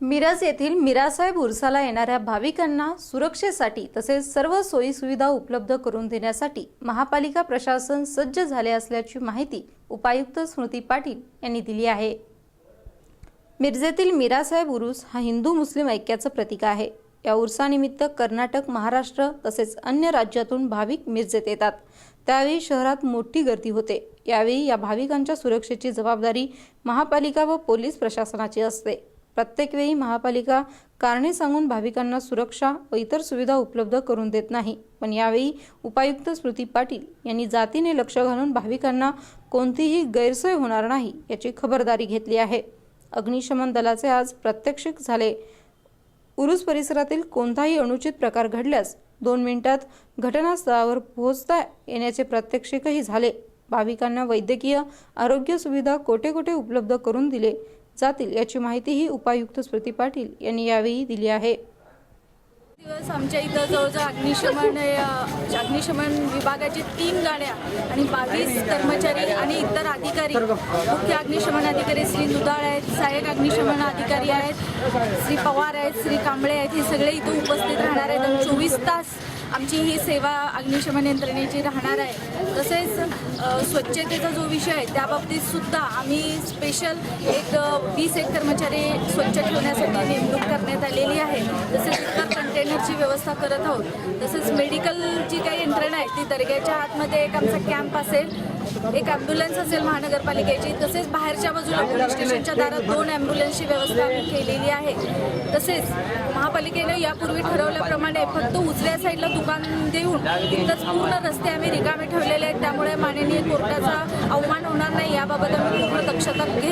मिरज येथील मिरासाहेब उरसाला येणाऱ्या भाविकांना सुरक्षेसाठी तसेच सर्व सोयीसुविधा उपलब्ध करून देण्यासाठी महापालिका प्रशासन सज्ज झाले असल्याची माहिती उपायुक्त स्मृती पाटील यांनी दिली आहे. मिरजेतील मिरासाहेब उरूस हा हिंदू मुस्लिम ऐक्याचं प्रतीक आहे. या उरसानिमित्त कर्नाटक महाराष्ट्र तसेच अन्य राज्यातून भाविक मिरजेत येतात. त्यावेळी शहरात मोठी गर्दी होते. यावेळी या भाविकांच्या सुरक्षेची जबाबदारी महापालिका व पोलीस प्रशासनाची असते. प्रत्येक वेळी महापालिका कारणे सांगून भाविकांना सुरक्षा व इतर सुविधा उपलब्ध करून देत नाही. पण यावेळी उपायुक्त स्मृती पाटील यांनी जातीने लक्ष घालून भाविकांना कोणतीही गैरसोय होणार नाही याची खबरदारी घेतली आहे. अग्निशमन दलाचे आज प्रात्यक्षिक झाले. उरुस परिसरातील कोणताही अनुचित प्रकार घडल्यास दोन मिनिटात घटनास्थळावर पोहोचता येण्याचे प्रात्यक्षिकही झाले. भाविकांना वैद्यकीय आरोग्य सुविधा कोठे कोठे उपलब्ध करून दिले? जातील याची माहितीही उपायुक्त स्मृती पाटील यांनी यावेळी दिली आहे. दिवस आमच्या इथं जवळजवळ अग्निशमन अग्निशमन विभागाची तीन गाड्या आणि बावीस कर्मचारी आणि इतर अधिकारी मुख्य अग्निशमन अधिकारी श्री दुधाळ आहेत सहाय्यक अग्निशमन अधिकारी आहेत श्री पवार आहेत श्री कांबळे आहेत हे सगळे इथं उपस्थित राहणार आहेत आणि चोवीस तास आमची ही सेवा अग्निशमन यंत्रणेची राहणार आहे. तसेच स्वच्छतेचा जो विषय आहे त्याबाबतीत सुद्धा आम्ही स्पेशल एक वीस एक कर्मचारी स्वच्छ ठेवण्यासाठी नेमणूक करण्यात आलेली आहे. तसेच इतर कंटेनरची व्यवस्था करत आहोत. तसेच मेडिकलची काही यंत्रणा आहे ती दर्ग्याच्या आतमध्ये एक आमचा कॅम्प असेल एक ॲम्ब्युलन्स असेल महानगरपालिकेची. तसेच बाहेरच्या बाजूला पोलीस स्टेशनच्या दारात दोन ॲम्ब्युलन्सची व्यवस्था आम्ही केलेली आहे. तसेच महापालिकेने यापूर्वी ठरवल्याप्रमाणे फक्त उजव्या साईडला दुकान देऊन तिथंच पूर्ण रस्ते आम्ही रिकामे ठेवलेले आहेत. त्यामुळे माननीय कोर्टाचा अवमान होणार नाही. याबाबत आम्ही पूर्ण दक्षता घेत